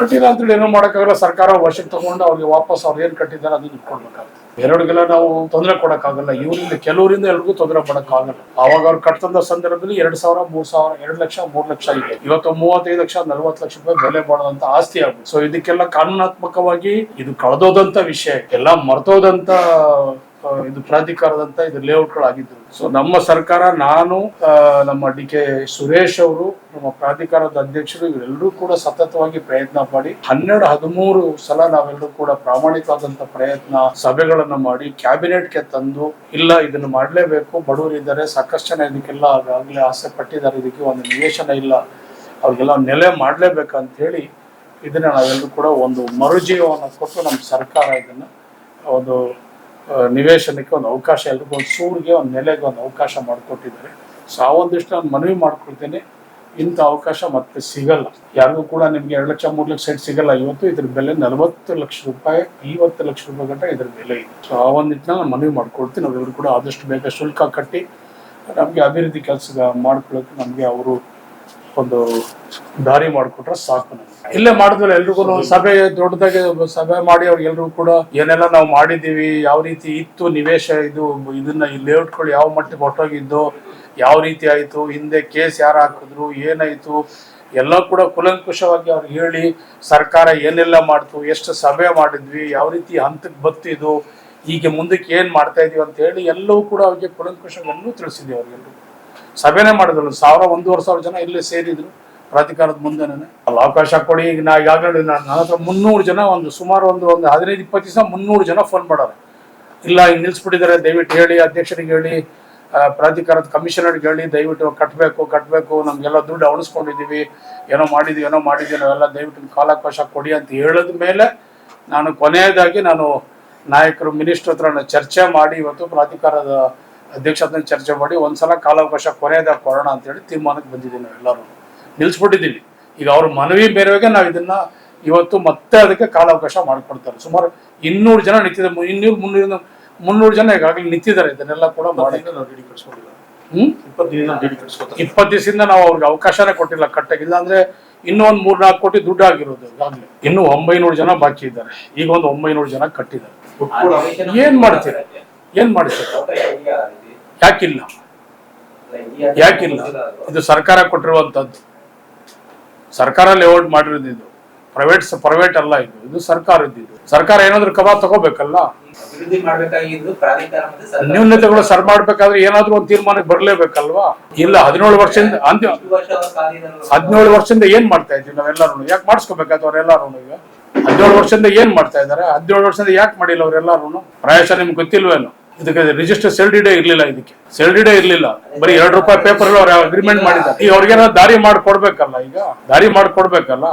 ಕಟ್ಟಿಲ್ಲ ಅಂತೇಳಿ ಏನೋ ಮಾಡೋಕ್ಕಾಗಲ್ಲ. ಸರ್ಕಾರ ವಶಕ್ಕೆ ತಗೊಂಡು ಅವ್ರಿಗೆ ವಾಪಸ್ ಅವ್ರು ಏನು ಕಟ್ಟಿದ್ದಾರೆ ಅದನ್ನ ಇಟ್ಕೊಳ್ಬೇಕಾಗುತ್ತೆ. ಬೇರೆಯವ್ರಿಗೆಲ್ಲ ನಾವು ತೊಂದರೆ ಕೊಡೋಕ್ಕಾಗಲ್ಲ. ಇವರಿಂದ ಕೆಲವರಿಂದ ಎಲ್ರಿಗೂ ತೊಂದರೆ ಕೊಡೋಕ್ಕಾಗಲ್ಲ. ಅವಾಗ ಅವ್ರು ಕಟ್ತಂದ ಸಂದರ್ಭದಲ್ಲಿ ಎರಡು ಸಾವಿರ, ಮೂರು ಸಾವಿರ, ಎರಡು ಲಕ್ಷ, ಮೂರು ಲಕ್ಷ ಇದೆ. ಇವತ್ತು ಮೂವತ್ತೈದು ಲಕ್ಷ, ನಲ್ವತ್ತು ಲಕ್ಷ ರೂಪಾಯಿ ಬೆಲೆ ಬಾಳದಂತ ಆಸ್ತಿ ಆಗುತ್ತೆ. ಸೊ ಇದಕ್ಕೆಲ್ಲ ಕಾನೂನಾತ್ಮಕವಾಗಿ ಇದು ಕಳೆದೋದಂತ ವಿಷಯ. ಎಲ್ಲ ಮರ್ತೋದಂತ ಇದು ಪ್ರಾಧಿಕಾರದಂತ ಇದು ಲೇಔಟ್ಗಳಾಗಿದ್ದರು ಸೊ ನಮ್ಮ ಸರ್ಕಾರ, ನಾನು ನಮ್ಮ ಡಿ ಕೆ ಸುರೇಶ್ ಅವರು, ನಮ್ಮ ಪ್ರಾಧಿಕಾರದ ಅಧ್ಯಕ್ಷರು, ಇವರೆಲ್ಲರೂ ಕೂಡ ಸತತವಾಗಿ ಪ್ರಯತ್ನ ಮಾಡಿ, ಹನ್ನೆರಡು, ಹದಿಮೂರು ಸಲ ನಾವೆಲ್ಲರೂ ಕೂಡ ಪ್ರಾಮಾಣಿಕವಾದಂತ ಪ್ರಯತ್ನ, ಸಭೆಗಳನ್ನ ಮಾಡಿ, ಕ್ಯಾಬಿನೆಟ್ಗೆ ತಂದು, ಇಲ್ಲ, ಇದನ್ನು ಮಾಡಲೇಬೇಕು ಬಡವರಿದ್ದಾರೆ ಸಾಕಷ್ಟು ಜನ ಇದಕ್ಕೆಲ್ಲ ಆಗಲೇ ಆಸೆ ಪಟ್ಟಿದ್ದಾರೆ, ಇದಕ್ಕೆ ಒಂದು ನಿವೇಶನ ಇಲ್ಲ, ಅವ್ರಿಗೆಲ್ಲ ನೆಲೆ ಮಾಡ್ಲೇಬೇಕಂತ ಹೇಳಿ, ಇದನ್ನ ನಾವೆಲ್ಲರೂ ಕೂಡ ಒಂದು ಮರುಜೀವನ ಕೊಟ್ಟು ನಮ್ಮ ಸರ್ಕಾರ ಇದನ್ನ ಒಂದು ನಿವೇಶನಕ್ಕೆ ಒಂದು ಅವಕಾಶ, ಎಲ್ರಿಗೂ ಒಂದು ಸೂರಿಗೆ ಒಂದು ನೆಲೆಗೆ ಒಂದು ಅವಕಾಶ ಮಾಡಿಕೊಟ್ಟಿದ್ದಾರೆ. ಸೊ, ಆ ಒಂದಿಷ್ಟು ನಾನು ಮನವಿ ಮಾಡ್ಕೊಳ್ತೇನೆ. ಇಂಥ ಅವಕಾಶ ಮತ್ತೆ ಸಿಗಲ್ಲ. ಯಾರಿಗೂ ಕೂಡ ನಿಮಗೆ ಎರಡು ಲಕ್ಷ, ಮೂರು ಲಕ್ಷ ಸೈಟ್ ಸಿಗಲ್ಲ. ಇವತ್ತು ಇದ್ರ ಬೆಲೆ ನಲವತ್ತು ಲಕ್ಷ ರೂಪಾಯಿ, ಐವತ್ತು ಲಕ್ಷ ರೂಪಾಯಿ ಗಂಟ ಇದ್ರ ಬೆಲೆ ಇದೆ. ಸೊ, ಆ ಒಂದು ನಾನು ಮನವಿ ಮಾಡ್ಕೊಳ್ತೀನಿ. ಇವರು ಕೂಡ ಆದಷ್ಟು ಬೇಗ ಶುಲ್ಕ ಕಟ್ಟಿ ನಮಗೆ ಅಭಿವೃದ್ಧಿ ಕೆಲಸ ಮಾಡ್ಕೊಳ್ಳೋಕೆ ನಮಗೆ ಅವರು ಒಂದು ದಾರಿ ಮಾಡಿಕೊಟ್ರೆ ಸಾಕು. ಇಲ್ಲೇ ಮಾಡಿದ್ರೆ ಎಲ್ರಿಗೂ ಸಭೆ ದೊಡ್ಡದಾಗಿ ಸಭೆ ಮಾಡಿ ಅವ್ರಿಗೆಲ್ರಿಗೂ ಕೂಡ ಏನೆಲ್ಲ ನಾವು ಮಾಡಿದ್ದೀವಿ, ಯಾವ ರೀತಿ ಇತ್ತು ನಿವೇಶ ಇದು, ಇದನ್ನ ಈ ಲೇಔಟ್ಗಳು ಯಾವ ಮಟ್ಟಿಗೆ ಹೊಟ್ಟೋಗಿದ್ದು ಯಾವ ರೀತಿ ಆಯಿತು, ಹಿಂದೆ ಕೇಸ್ ಯಾರು ಹಾಕಿದ್ರು, ಏನಾಯ್ತು, ಎಲ್ಲ ಕೂಡ ಕುಲಂಕುಷವಾಗಿ ಅವ್ರಿಗೆ ಹೇಳಿ ಸರ್ಕಾರ ಏನೆಲ್ಲ ಮಾಡ್ತು, ಎಷ್ಟು ಸಭೆ ಮಾಡಿದ್ವಿ, ಯಾವ ರೀತಿ ಹಂತಕ್ಕೆ ಬತ್ತಿದ್ದು ಈಗ ಮುಂದಕ್ಕೆ ಏನು ಮಾಡ್ತಾ ಇದೀವಿ ಅಂತ ಹೇಳಿ ಎಲ್ಲವೂ ಕೂಡ ಅವ್ರಿಗೆ ಕುಲಂಕುಷವನ್ನು ತಿಳಿಸಿದ್ವಿ ಅವ್ರಿಗೆಲ್ಲರೂ ಸಭೆನೇ ಮಾಡಿದ್ರು. ಸಾವಿರ, ಒಂದೂವರೆ ಸಾವಿರ ಜನ ಇಲ್ಲೇ ಸೇರಿದ್ರು. ಪ್ರಾಧಿಕಾರದ ಮುಂದೆನೇ ಅಲ್ಲಿ ಅವಕಾಶ ಕೊಡಿ. ಈಗ ನಾ ಈಗಾಗಲೇ ನಾನು ನನ್ನ ಹತ್ರ ಮುನ್ನೂರು ಜನ ಒಂದು ಸುಮಾರು ಒಂದು ಒಂದು ಹದಿನೈದು, ಇಪ್ಪತ್ತು ದಿವಸ ಮುನ್ನೂರು ಜನ ಫೋನ್ ಮಾಡೋರು ಇಲ್ಲ ಈಗ ನಿಲ್ಸ್ಬಿಟ್ಟಿದ್ದಾರೆ. ದಯವಿಟ್ಟು ಹೇಳಿ, ಅಧ್ಯಕ್ಷರಿಗೆ ಹೇಳಿ ಪ್ರಾಧಿಕಾರದ ಕಮಿಷನರ್ಗೆ ಹೇಳಿ, ದಯವಿಟ್ಟು ಕಟ್ಟಬೇಕು ಕಟ್ಟಬೇಕು ನಮಗೆಲ್ಲ ದುಡ್ಡು ಅವಣಿಸ್ಕೊಂಡಿದ್ದೀವಿ. ಏನೋ ಮಾಡಿದ್ದೀವಿ ಏನೋ ಮಾಡಿದ್ದೀವಿ ನಾವೆಲ್ಲ ದಯವಿಟ್ಟು ಕಾಲಾವಕಾಶ ಕೊಡಿ ಅಂತ ಹೇಳಿದ ಮೇಲೆ ನಾನು ಕೊನೆಯದಾಗಿ ನಾನು ನಾಯಕರು ಮಿನಿಸ್ಟರ್ ಹತ್ರ ಚರ್ಚೆ ಮಾಡಿ ಇವತ್ತು ಪ್ರಾಧಿಕಾರದ ಅಧ್ಯಕ್ಷ ಚರ್ಚೆ ಮಾಡಿ ಒಂದ್ಸಲ ಕಾಲಾವಕಾಶ ಕೊನೆಯದ ಕೊರೋನಾ ಅಂತ ಅಂತೇಳಿ ತೀರ್ಮಾನಕ್ಕೆ ಬಂದಿದ್ದೀವಿ ನಾವೆಲ್ಲರೂ ನಿಲ್ಲಿಸ್ಬಿಟ್ಟಿದ್ದೀವಿ ಈಗ ಅವ್ರ ಮನವಿ ಬೇರೆವಾಗೆ ನಾವು ಇದನ್ನ ಇವತ್ತು ಮತ್ತೆ ಅದಕ್ಕೆ ಕಾಲಾವಕಾಶ ಮಾಡಿಕೊಡ್ತಾರೆ. ಸುಮಾರು ಇನ್ನೂರು ಜನ ನಿಂತಿದ್ದಾರೆ. ಇನ್ನೂರು ಮುನ್ನೂರು ಮುನ್ನೂರು ಜನ ಈಗಾಗಲೇ ನಿಂತಿದ್ದಾರೆ. ಇದನ್ನೆಲ್ಲ ಕೂಡ ಮಾಡಿ ನಾವು ಡಿಡಿ ಕಟ್ಸ್ಕೊಂಡಿಲ್ಲ ಹ್ಮ್? ಇಪ್ಪತ್ತು ದಿವಸದಿಂದ ನಾವು ಅವ್ರಿಗೆ ಅವಕಾಶನೇ ಕೊಟ್ಟಿಲ್ಲ. ಕಟ್ಟಕ್ಕೆ. ಇಲ್ಲಾಂದ್ರೆ ಇನ್ನೂ ಒಂದು ಮೂರ್ ನಾಲ್ಕು ಕೋಟಿ ದುಡ್ಡು ಆಗಿರೋದು ಈಗಾಗಲೇ. ಇನ್ನೂ ಒಂಬೈನೂರು ಜನ ಬಾಕಿ ಇದ್ದಾರೆ. ಈಗ ಒಂದು ಒಂಬೈನೂರು ಜನ ಕಟ್ಟಿದ್ದಾರೆ. ಏನ್ ಮಾಡ್ತೀರಾ? ಏನ್ ಮಾಡ್ತೀರಾ? ಯಾಕಿಲ್ಲ? ಯಾಕಿಲ್ಲ? ಇದು ಸರ್ಕಾರ ಕೊಟ್ಟಿರುವಂತದ್ದು ಸರ್ಕಾರ ಲೇಔಟ್ ಮಾಡಿರೋದು ಇದು. ಪ್ರೈವೇಟ್ ಪ್ರೈವೇಟ್ ಅಲ್ಲ ಇದು. ಇದು ಸರ್ಕಾರದ್ದು ಇದು. ಸರ್ಕಾರ ಏನಾದ್ರೂ ಕಬಾ ತಗೋಬೇಕಲ್ಲ? ಸರ್ಕಾರ. ನ್ಯೂನತೆಗಳು ಸರ್ ಮಾಡ್ಬೇಕಾದ್ರೆ ಏನಾದ್ರೂ ಒಂದು ತೀರ್ಮಾನಕ್ಕೆ ಬರ್ಲೇಬೇಕಲ್ವಾ? ಇಲ್ಲ ಹದಿನೇಳು ವರ್ಷದಿಂದ ಹದಿನೇಳು ವರ್ಷದಿಂದ ಏನ್ ಮಾಡ್ತಾ ಇದ್ವಿ ನಾವೆಲ್ಲರೂ ಯಾಕೆ ಮಾಡಿಸ್ಕೋಬೇಕಾಯ್ತು ಅವ್ರೆಲ್ಲಾರು ಈಗ? ಹದಿನೇಳು ವರ್ಷದಿಂದ ಏನ್ ಮಾಡ್ತಾ ಇದಾರೆ ಹದಿನೇಳು ವರ್ಷದಿಂದ ಯಾಕೆ ಮಾಡಿಲ್ಲ ಅವ್ರೆಲ್ಲಾರು ಪ್ರಾಯಶಃ ನಿಮ್ಗೆ ಗೊತ್ತಿಲ್ವೇನು? ಇದಕ್ಕೆ ರಿಜಿಸ್ಟರ್ ಸೆಲ್ಡಿಡೇ ಇರ್ಲಿಲ್ಲ ಇದಕ್ಕೆ. ಸೆಲ್ಡಿಡೇ ಇರ್ಲಿಲ್ಲ. ಬರೀ ಎರಡು ರೂಪಾಯಿ ಪೇಪರ್ ಅವ್ರು ಅಗ್ರಿಮೆಂಟ್ ಮಾಡಿದ್ದಾರೆ. ಈಗ ಅವ್ರಿಗೇನೋ ದಾರಿ ಮಾಡ್ಕೊಡ್ಬೇಕಲ್ಲ ಈಗ? ದಾರಿ ಮಾಡ್ಕೊಡ್ಬೇಕಲ್ಲ?